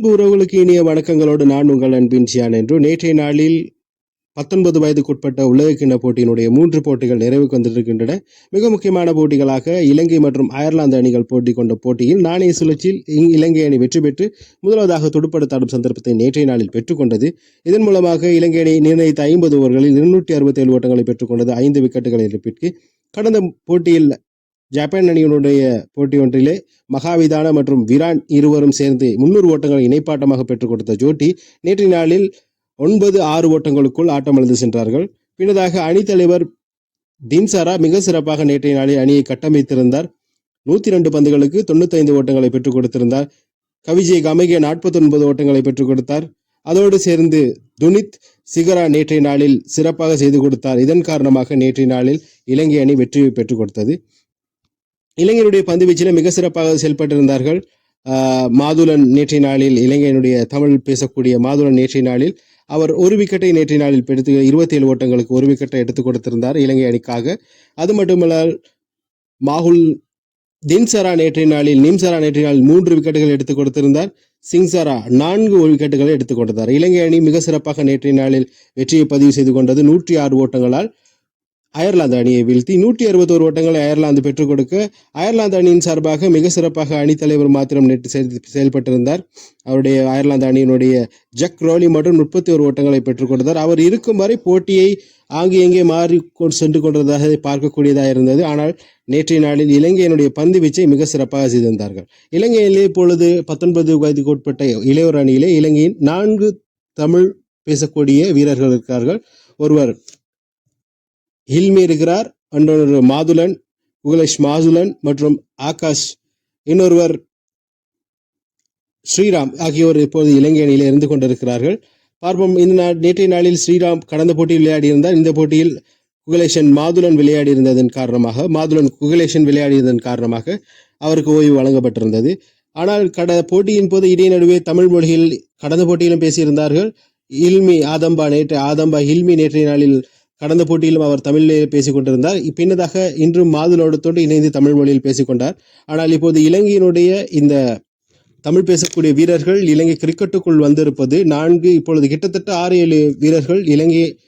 அன்பு உறவுகளுக்கு இனிய வணக்கங்களோடு நான் உங்கள் அன்பின் சியான் என்று நேற்றைய நாளில் பத்தொன்பது வயதுக்குட்பட்ட உலகக்கிண்ண போட்டியினுடைய மூன்று போட்டிகள் நிறைவுக்கு வந்திருக்கின்றன. மிக முக்கியமான போட்டிகளாக இலங்கை மற்றும் அயர்லாந்து அணிகள் போட்டி கொண்ட போட்டியில் நாணய சுழற்சியில் இலங்கை அணி வெற்றி பெற்று முதலாவதாக துடுப்படுத்தாடும் சந்தர்ப்பத்தை நேற்றைய நாளில் பெற்றுக்கொண்டது. இதன் மூலமாக இலங்கை அணி நிர்ணயித்த ஐம்பது ஓவர்களில் இருநூற்றி அறுபத்தேழு ஓட்டங்களை பெற்றுக்கொண்டது ஐந்து விக்கெட்டுகளை இழப்பிற்கு. கடந்த போட்டியில் ஜப்பான் அணியினுடைய போட்டி ஒன்றிலே மகாவிதான மற்றும் விரான் இருவரும் சேர்ந்து முன்னூறு ஓட்டங்களை இணைப்பாட்டமாக பெற்றுக் கொடுத்த ஜோட்டி நேற்றைய நாளில் ஒன்பது ஆறு ஓட்டங்களுக்குள் ஆட்டமிழந்து சென்றார்கள். பின்னதாக அணித்தலைவர் தின்சாரா மிக சிறப்பாக நேற்றைய நாளில் அணியை கட்டமைத்திருந்தார். நூற்றி ரெண்டு பந்துகளுக்கு தொண்ணூத்தைந்து ஓட்டங்களை பெற்றுக் கொடுத்திருந்தார். கவிஜய் கமகே நாற்பத்தி ஒன்பது ஓட்டங்களை பெற்றுக் கொடுத்தார். அதோடு சேர்ந்து துனித் சிகரா நேற்றைய நாளில் சிறப்பாக செய்து கொடுத்தார். இதன் காரணமாக நேற்றைய நாளில் இலங்கை அணி வெற்றியை பெற்றுக் கொடுத்தது. இளைஞருடைய பந்து வீச்சில் மிக சிறப்பாக செயல்பட்டிருந்தார்கள். மாதுளன் நேற்றைய நாளில் இலங்கையினுடைய தமிழ் பேசக்கூடிய மாதுளன் நேற்றைய நாளில் அவர் ஒரு விக்கெட்டை நேற்றைய நாளில் எடுத்து இருபத்தி ஏழு ஓட்டங்களுக்கு ஒரு விக்கெட்டை எடுத்துக் கொடுத்திருந்தார் இலங்கை அணிக்காக. அது மட்டுமல்லால் மாகுல் தின்சரா நேற்றைய நாளில் நிம்சரா நேற்றைய நாளில் மூன்று விக்கெட்டுகள் எடுத்துக் கொடுத்திருந்தார். சிங்சரா நான்கு விக்கெட்டுகளை எடுத்துக் கொடுத்தார். இலங்கை அணி மிக சிறப்பாக நேற்றைய நாளில் வெற்றியை பதிவு செய்து கொண்டது நூற்றி ஆறு ஓட்டங்களால் அயர்லாந்து அணியை வீழ்த்தி நூற்றி அறுபத்தோரு ஓட்டங்களை அயர்லாந்து பெற்றுக் கொடுக்க அயர்லாந்து அணியின் சார்பாக மிக சிறப்பாக அணித்தலைவர் மாத்திரம் நேற்று செயல்பட்டிருந்தார். அவருடைய அயர்லாந்து அணியினுடைய ஜக் ரோலி மற்றும் முப்பத்தி ஒரு ஓட்டங்களை பெற்றுக் கொடுத்தார். அவர் இருக்கும் வரை போட்டியை ஆங்கு எங்கே மாறி சென்று கொண்டதாக பார்க்கக்கூடியதாக இருந்தது. ஆனால் நேற்றைய நாளில் இலங்கையினுடைய பந்து வீச்சை மிக சிறப்பாக செய்திருந்தார்கள். இலங்கையிலே இப்பொழுது பத்தொன்பது வயதுக்கு உட்பட்ட இளையோர் அணியிலே இலங்கையின் நான்கு தமிழ் பேசக்கூடிய வீரர்கள் இருக்கிறார்கள் ஒருவர் ஹில்மி இருக்கிறார். இன்னொரு மாதுலன் குகலேஷ் மாதுலன் மற்றும் ஆகாஷ். இன்னொருவர் ஸ்ரீராம் ஆகியோர் இப்போது இலங்கை அணியில் இருந்து கொண்டிருக்கிறார்கள். பார்ப்போம் இந்த நாள் நேற்றைய நாளில் ஸ்ரீராம் கடந்த போட்டியில் விளையாடியிருந்தார். இந்த போட்டியில் குகலேஷன் மாதுலன் விளையாடி இருந்ததன் காரணமாக மாதுலன் குகலேஷன் விளையாடியதன் காரணமாக அவருக்கு ஓய்வு வழங்கப்பட்டிருந்தது. ஆனால் கட போட்டியின் போது இடையே நடுவே தமிழ் மொழியில் கடந்த போட்டியிலும் பேசியிருந்தார்கள். இல்மி ஆதம்பா நேற்று ஆதம்பா ஹில்மி நேற்றைய நாளில் கடந்த போட்டியிலும் அவர் தமிழில் பேசிக் கொண்டிருந்தார் பின்னதாக இன்றும் மாதுளோடத்தோடு இணைந்து தமிழ் மொழியில் பேசிக்கொண்டார். ஆனால் இப்போது இலங்கையினுடைய இந்த தமிழ் பேசக்கூடிய வீரர்கள் இலங்கை கிரிக்கெட்டுக்குள் வந்திருப்பது நான்கு இப்பொழுது கிட்டத்தட்ட ஆறு ஏழு வீரர்கள் இலங்கை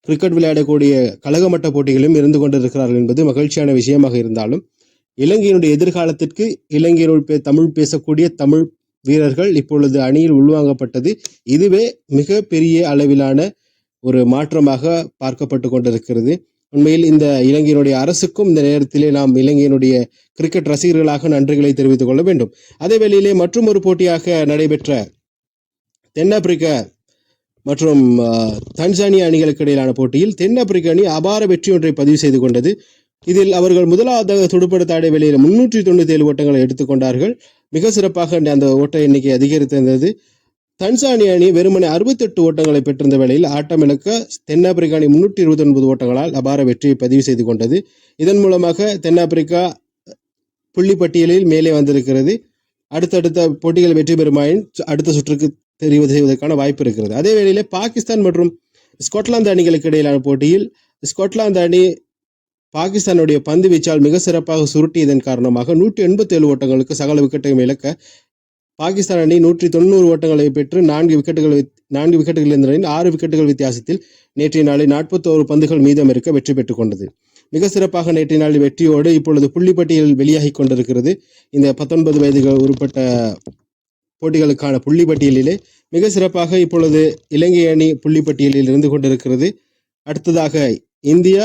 கிரிக்கெட் விளையாடக்கூடிய கழகமட்ட போட்டிகளிலும் இருந்து கொண்டிருக்கிறார்கள் என்பது மகிழ்ச்சியான விஷயமாக இருந்தாலும் இலங்கையினுடைய எதிர்காலத்திற்கு இலங்கையினுள் பே- தமிழ் பேசக்கூடிய தமிழ் வீரர்கள் இப்பொழுது அணியில் உள்வாங்கப்பட்டது. இதுவே மிக பெரிய அளவிலான ஒரு மாற்றமாக பார்க்கப்பட்டு கொண்டிருக்கிறது. உண்மையில் இந்த இலங்கையினுடைய அரசுக்கும் இந்த நேரத்திலே நாம் இலங்கையினுடைய கிரிக்கெட் ரசிகர்களாக நன்றிகளை தெரிவித்துக் கொள்ள வேண்டும். அதே வேளையிலே மற்றும் ஒரு போட்டியாக நடைபெற்ற தென்னாப்பிரிக்க மற்றும் தன்சானிய தன்சானியா அணிகளுக்கு இடையிலான போட்டியில் தென்னாப்பிரிக்க அணி அபார வெற்றி ஒன்றை பதிவு செய்து கொண்டது. இதில் அவர்கள் முதலாவதாக துடுப்படுத்த ஆடிய வேளையில் முன்னூற்றி தொண்ணூத்தி ஏழு ஓட்டங்களை எடுத்துக்கொண்டார்கள் மிக சிறப்பாக அந்த ஓட்ட எண்ணிக்கை அதிகரித்திருந்தது. தன்சானிய அணி வெறுமனே அறுபத்தெட்டு ஓட்டங்களை பெற்றிருந்த வேளையில் ஆட்டமிழக்க தென்னாப்பிரிக்கா அணி முன்னூற்றி இருபத்தி ஒன்பது ஓட்டங்களால் அபார வெற்றியை பதிவு செய்து கொண்டது. இதன் மூலமாக தென்னாப்பிரிக்கா புள்ளி பட்டியலில் மேலே வந்திருக்கிறது. அடுத்தடுத்த போட்டிகள் வெற்றி பெறுமாயின் அடுத்த சுற்றுக்கு தெரிவு செய்வதற்கான வாய்ப்பு இருக்கிறது. அதே வேளையிலே பாகிஸ்தான் மற்றும் ஸ்காட்லாந்து அணிகளுக்கு இடையிலான போட்டியில் ஸ்காட்லாந்து அணி பாகிஸ்தானுடைய பந்து வீச்சால் மிக சிறப்பாக சுருட்டியதன் காரணமாக நூற்றி எண்பத்தி ஏழு ஓட்டங்களுக்கு சகல விக்கெட்டையும் இழக்க பாகிஸ்தான் அணி நூற்றி தொண்ணூறு ஓட்டங்களை பெற்று நான்கு விக்கெட்டுகள் நான்கு விக்கெட்டுகள் இருந்த ஆறு விக்கெட்டுகள் வித்தியாசத்தில் நேற்றைய நாளில் நாற்பத்தோரு பந்துகள் மீதம் இருக்க வெற்றி பெற்றுக் கொண்டது. மிக சிறப்பாக நேற்றைய நாளில் வெற்றியோடு இப்பொழுது புள்ளிப்பட்டியல் வெளியாகி கொண்டிருக்கிறது. இந்த பத்தொன்பது வயதுகள் உட்பட்ட போட்டிகளுக்கான புள்ளிப்பட்டியலிலே மிக சிறப்பாக இப்பொழுது இலங்கை அணி புள்ளிப்பட்டியலில் இருந்து கொண்டிருக்கிறது. அடுத்ததாக இந்தியா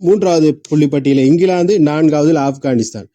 மூன்றாவது புள்ளிப்பட்டியலில் இங்கிலாந்து நான்காவதில் ஆப்கானிஸ்தான்.